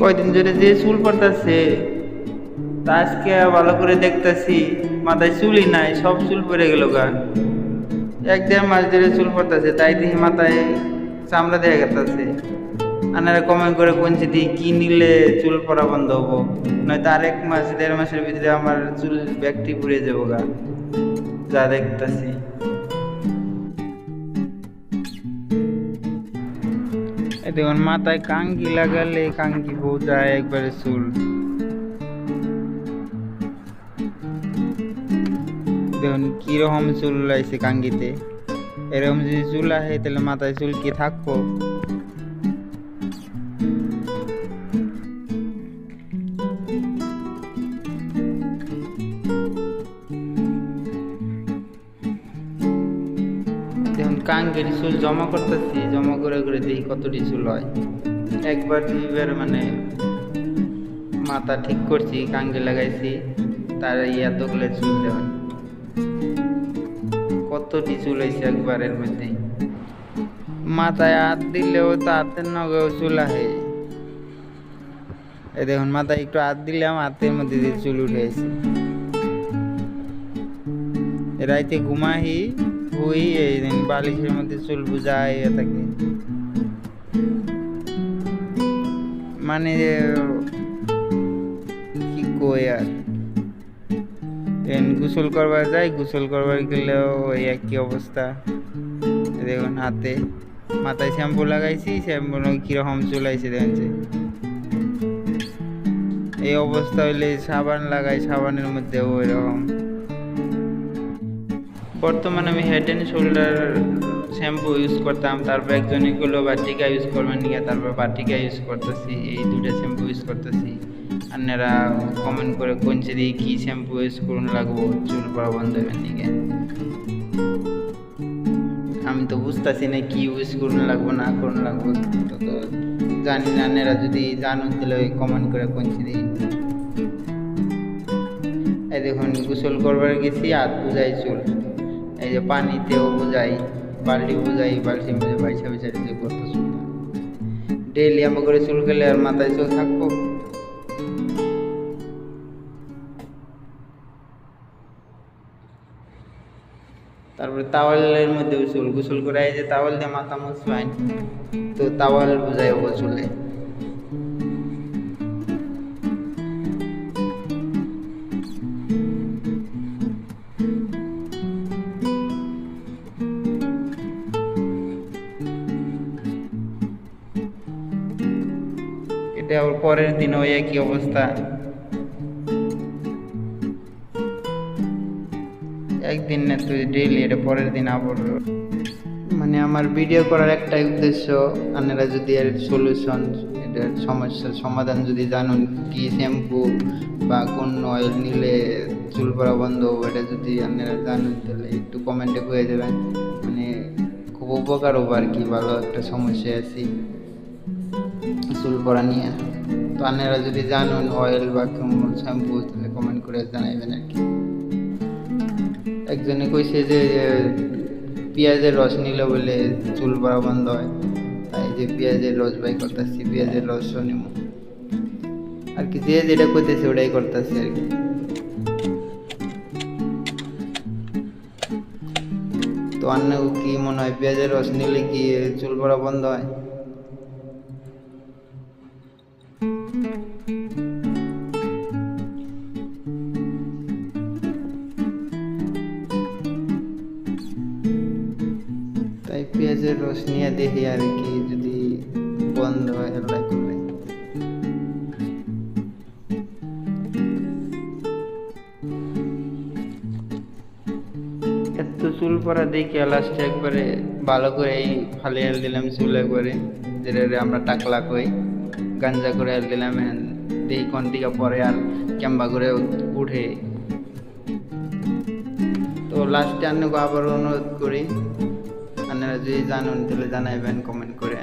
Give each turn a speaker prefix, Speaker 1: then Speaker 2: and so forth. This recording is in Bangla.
Speaker 1: কয়দিন ধরে যে চুল পড়তাছে, তা আজকে ভালো করে দেখতাছি, মাথায় চুলই নাই, সব চুল পড়ে গেল গা। এক দেড় মাস ধরে চুল পড়তাছে, তাই দেখি মাথায় চামড়া দেয়া গেতাছে। আনারা কমেন্ট করে কোনছি দিয়ে কি নিলে চুল পড়া বন্ধ হব? নয়তো আরেক মাস, দেড় মাসের ভিতরে আমার চুল ব্যাগটি পুড়ে যাব গা। যা দেখতাছি। দেখুন, মাথায় কাঙ্গি লাগালে কাঙ্গি বউ যায় একবারে চুল। দেখুন, কীরকম চুল লাগছে কাঙ্গিতে। এরকম যদি চুল আসে, তাহলে মাথায় চুল কি থাকব? কাঙ্গের চুল জমা করতেছি, জমা করে করে দেখি কতটি চুল হয়। একবার দুইবার মানে মাথা ঠিক করছি, কাঙ্গে লাগাইছি, তার এতগুলো চুল দেওয়া। কতটি চুল হয়েছে একবারের মধ্যে। মাথায় হাত দিলেও তো হাতের নগেও চুল আহে। এই দেখুন, মাথায় একটু হাত দিলাম, হাতের মধ্যে দিয়ে চুল উঠে গেছে। রাইতে ঘুমাহি হুই এই দিন বালিশের মধ্যে চুল বুঝাই থাকে মানে কি কই আর? গোসল করবার যাই, গোসল করবার গেলেও ওই একই অবস্থা। দেখুন হাতে, মাথায় শ্যাম্পু লাগাইছি, শ্যাম্পু কীরকম চুলাইছে দেখছে এই অবস্থা হইলে সাবান লাগাই, সাবানের মধ্যে ওই রকম বর্তমানে আমি head and shoulder shampoo use করতাম, তারপর একজনে গুলো বাটিকা ইউজ করবেন নিয়ে তারপর বাটিকা ইউজ করতেছি, এই দুটা শ্যাম্পু ইউজ করতেছি। আপনারা কমেন্ট করে কোন দিয়ে কী শ্যাম্পু ইউজ করুন লাগবো, চুল পড়া বন্ধ হবেন নিকে আমি তো বুঝতেছি না কী ইউজ করুন লাগবো, না করুন লাগবো, তো তো জানি না, আপনারা যদি জানুন তাহলে কমেন্ট করে কোন দিয়ে এই দেখুন, গোসল করবার গেছি, হাত বুঝাই চুল। যে পানিতেও বোঝাই, বালতি বোঝাই বালতির মধ্যে বাইসা বাইসা যে করতে ডেইলি আমার করে চুল খেলে আর মাথায় চুল থাকব। তারপরে তাওয়ালের মধ্যে চুল, গোসল করে যে তাওয়াল দিয়ে মাথা মুছবেন তো তাওয়াল বুঝাই হব চুলে ওর পরের দিন ওই একই অবস্থা। একদিন না তুই ডেইলি এটা পরের দিন আবার মানে আমার ভিডিও করার একটাই উদ্দেশ্য আপনারা যদি এর সলিউশন এটার সমস্যার সমাধান যদি জানুন, কি শ্যাম্পু বা কোন অয়েল নিলে চুল পড়া বন্ধ হবে, এটা যদি আপনারা জানুন, তাহলে একটু কমেন্টে করে দেবেন মানে খুব উপকার হব আর কি, ভালো একটা সমস্যা আছি। চুল পড়া নিয়ে। তো আপনারা যদি জানুন অয়েল বা কোন শ্যাম্পু তাহলে কমেন্ট করে জানাইবেন আর কি। একজনে কইছে যে যে পেঁয়াজের রস নিলে বলে চুল পড়া বন্ধ হয়। তাই যে পেঁয়াজের রস বাই করতেছি, পেঁয়াজের রস নিব আর কি, যে যেটা করতেছে ওটাই করতেছি আর কি। তো অন্য কি মনে হয় পেঁয়াজের রস নিলে কি চুল পড়া বন্ধ হয়? পেঁয়াজের রস নিয়ে দেখি আর কি যদি বন্ধ হয় করলে। এত চুল পরা দেখি লাস্টে একবারে ভালো করে এই ফালে হেল দিলাম চুল একবারে যেটা আমরা টাকলা কই গাঞ্জা করে হেল দিলাম দেখি কোন দিকে পরে আর ক্যাম্বা করে উঠে। তো লাস্টে আপনাকে আবার অনুরোধ করি। আপনারা যদি জানুন তাহলে জানাইবেন কমেন্ট করে।